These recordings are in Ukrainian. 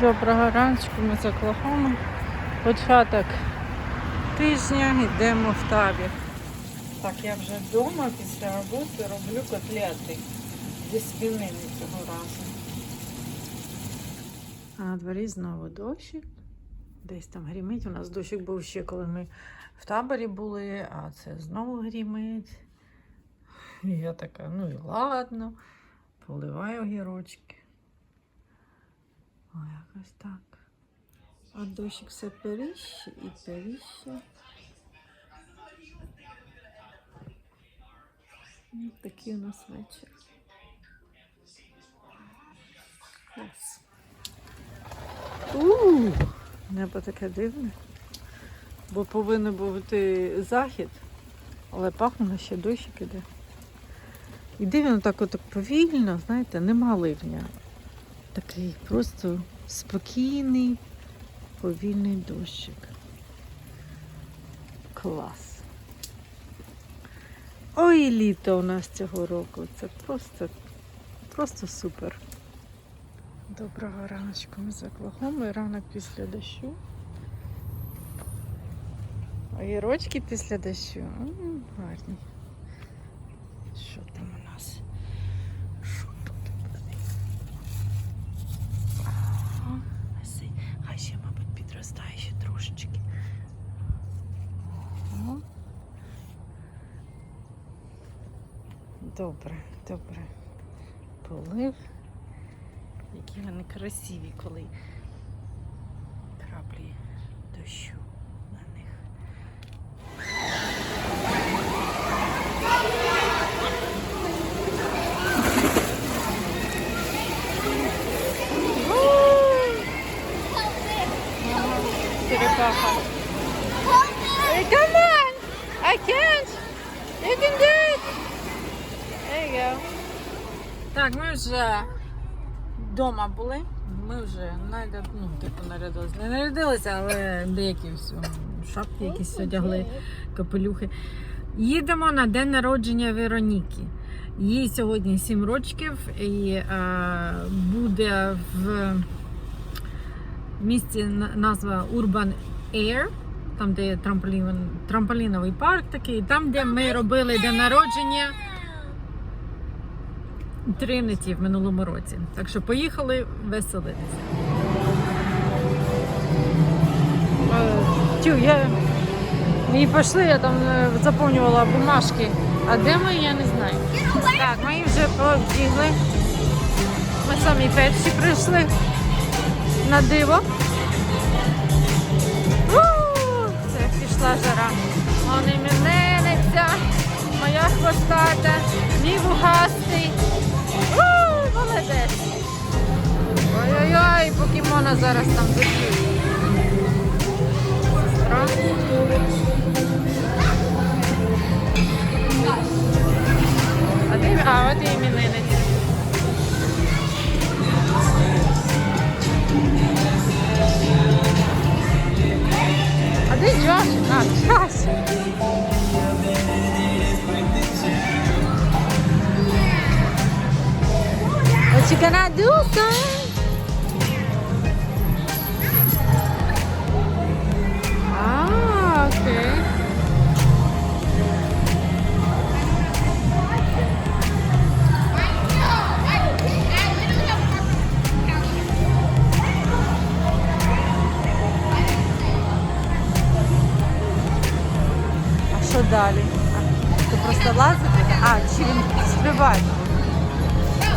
Доброго раночку, ми з Оклахоми. Початок тижня йдемо в табір. Так, я вже вдома після роботи роблю котлети зі свинини цього разу. А на дворі знову дощик. Десь там грімить. У нас дощик був ще, коли ми в таборі були, а це знову грімить. І я така, ну і ладно, поливаю огірочки. О, якось так. А дощик все періще і періще. Такий у нас вечір. Клас. У, небо таке дивне. Бо повинен бути захід, але пахне ще дощик іде. Іде він так от повільно, знаєте, нема ливня. Такий просто спокійний, повільний дощик. Клас. Ой, літо у нас цього року. Це просто, просто супер. Доброго раночку ми з Оклахоми. Ранок після дощу. Огірочки після дощу. М, Гарні. Що там у нас? Що тут? Ага, Ось, Хай ще, мабуть, підростає ще трошечки. Ага. Добре, добре. Полив. Які вони красиві, коли краплі дощу на них. Черепаха. Come on! I can't! You can do it! There you go. Так, ми вже вдома були. Ми вже наряд, ну, типу, нарядилися. Не нарядилися, але деякі все. Шапки якісь одягли, капелюхи. Їдемо на день народження Вероніки. Їй сьогодні 7 років і е, буде в місті назва Urban Air, там, де є трамполін, трамполіновий парк такий, там, де ми робили день народження. Тринеті в минулому році. Так що поїхали веселитися. Тю, я і пішли, я там е, заповнювала бумажки. А де ми, я не знаю. Так, ми вже побігли. Ми самі перші прийшли на диво. Це пішла жара. Вон іменинниця, моя хвостата, мій вугастий. У, Молодець. Ой-ой-ой, покемона зараз там заб'ють. А де, а, от і іменинниця. А де Джош? А, Джош. Çıkana diyorsun.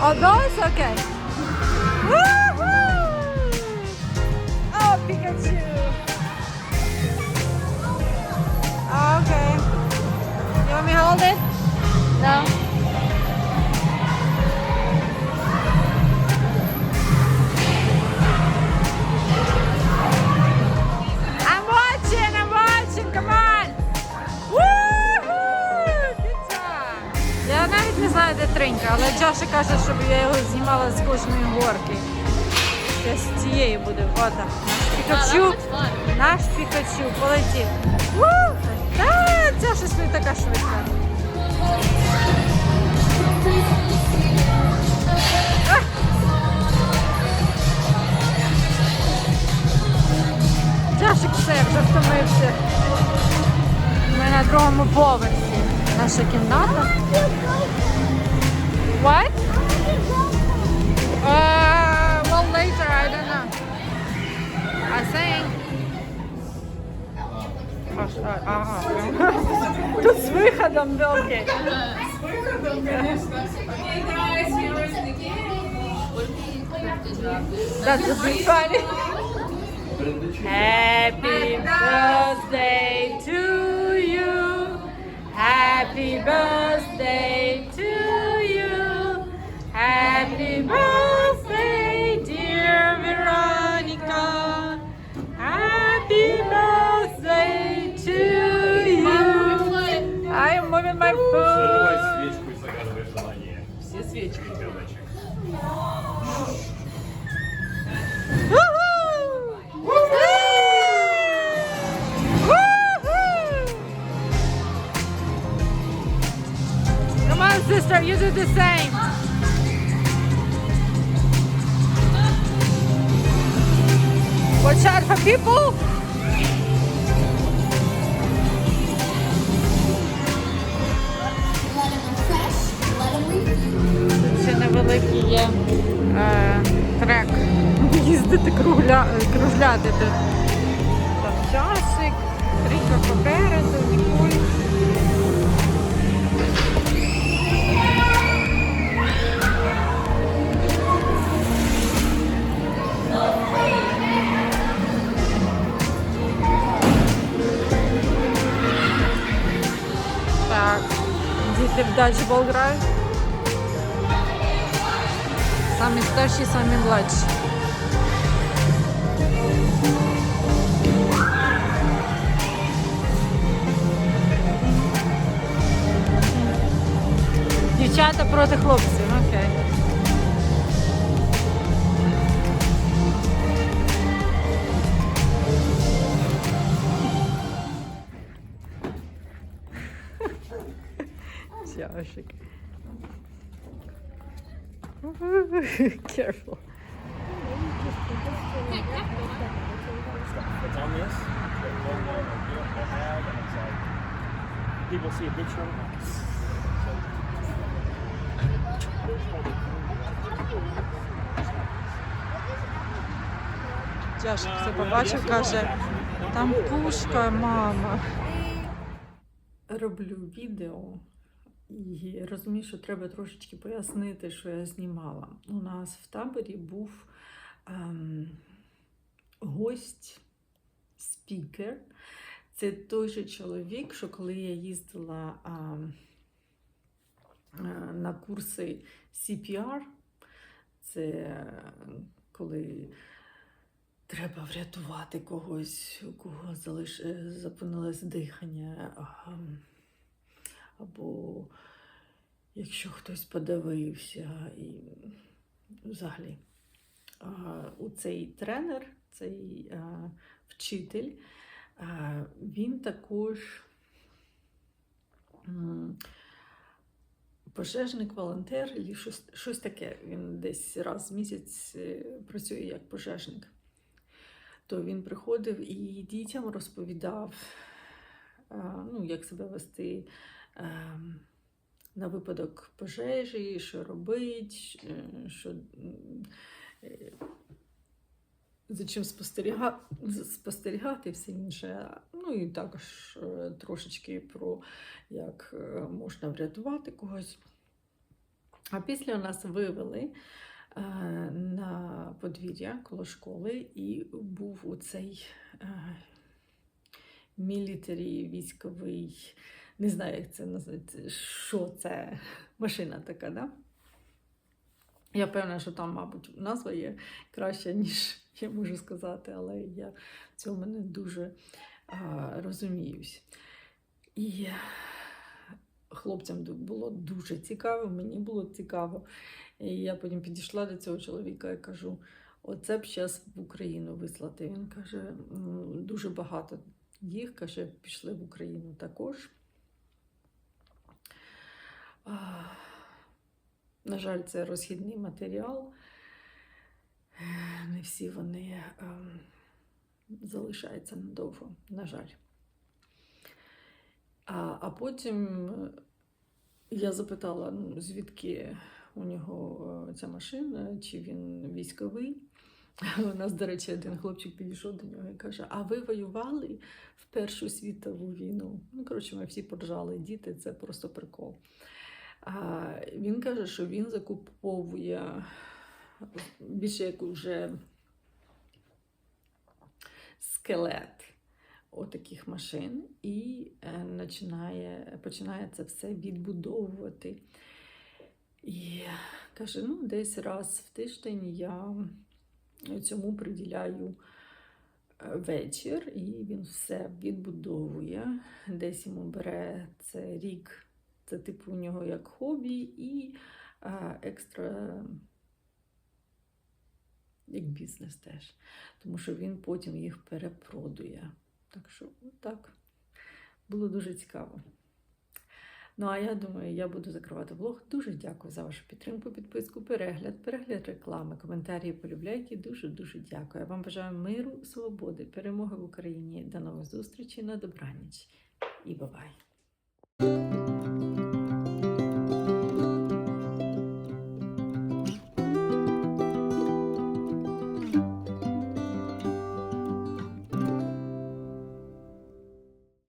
Oh, those? Okay. Woohoo! Oh, Pikachu. Okay. You want me to hold it? No. Тринька, каже, щоб я його знімала з кожної горки. Я з цієї буде. Ота. Наш Пікачу. Наш Пікачу полетів. Та, ця щось не така швидка. А! Джашик все, вже втомився. Ми на другому поверсі. Наша кімната. What? Uh, well, later, I don't know. I think. А, що? Ага. Тут з виходом, да, окей. That's just be funny. Happy birthday to you. Happy birthday to you. Sister, you do the same. Watch out for people. Ще невеликий є е, трек. Їздити кругля, кружляти тут. Там часик, ріка попереду. Діти в даджбол грають. Самі старші, самі младші. Дівчата проти хлопців, Careful. It's on this. people see a picture of it. Тяжко це побачив, каже, там пушка, мама. Роблю відео і розумію, що треба трошечки пояснити, що я знімала. У нас в таборі був ем, гость, спікер. Це той же чоловік, що коли я їздила ем, е, на курси CPR, це е, коли треба врятувати когось, у кого залиш... е, зупинилось дихання, а, або якщо хтось подавився і взагалі. У цей тренер, цей а, вчитель, а, він також м, пожежник, волонтер, і щось, щось таке. Він десь раз в місяць е, працює як пожежник то він приходив і дітям розповідав, ну, як себе вести на випадок пожежі, що робить, е, що е, за чим спостерігати, спостерігати все інше. Ну і також е, трошечки про як можна врятувати когось. А після нас вивели на подвір'я коло школи, і був у цей е, мілітарі військовий, не знаю, як це називається, що це машина така, да? Я певна, що там, мабуть, назва є краща, ніж я можу сказати, але я в цьому не дуже а, розуміюсь. І хлопцям було дуже цікаво, мені було цікаво. І я потім підійшла до цього чоловіка і кажу: оце б зараз в Україну вислати. Він каже, дуже багато їх каже, пішли в Україну також. На жаль, це розхідний матеріал. Не всі вони ем, залишаються надовго, на жаль. А, а потім е, я запитала, ну, звідки у нього е, ця машина, чи він військовий. У нас, до речі, один хлопчик підійшов до нього і каже: А ви воювали в Першу світову війну? Ну, коротше, ми всі поржали, діти, це просто прикол. Він каже, що він закуповує більше як уже скелет отаких машин і е, починає, починає це все відбудовувати. І каже: ну, десь раз в тиждень я цьому приділяю е, вечір, і він все відбудовує. Десь йому бере це рік, це типу у нього як хобі, і е, екстра як бізнес теж. Тому що він потім їх перепродує. Так що так, було дуже цікаво. Ну, а я думаю, я буду закривати влог. Дуже дякую за вашу підтримку, підписку, перегляд, перегляд реклами, коментарі, полюбляйки. Дуже-дуже дякую. Я вам бажаю миру, свободи, перемоги в Україні. До нових зустрічей на добраніч і бувай!